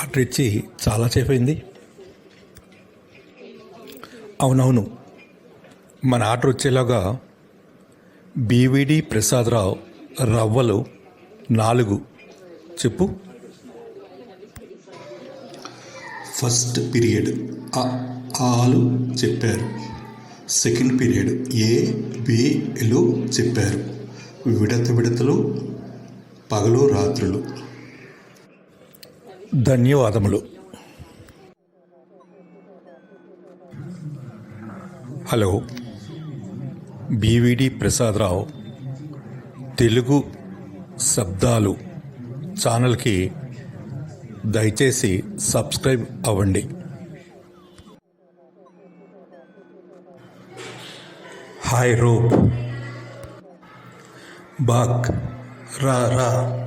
Order ఇచ్చి చాలా అయింది అవునవును. మన ఆర్డర్ వచ్చేలాగా బీవీడి ప్రసాదరావు రవ్వలు నాలుగు. చెప్పు. ఫస్ట్ పీరియడ్ ఆలు చెప్పారు. సెకండ్ పీరియడ్ ఏ బిలు చెప్పారు. విడత విడతలు పగలు రాత్రులు. ధన్యవాదములు. హలో. బీవీడి ప్రసాదరావు తెలుగు శబ్దాలు ఛానల్కి దయచేసి సబ్స్క్రైబ్ అవ్వండి. హాయ్ రూప్. బాక్. రా రా.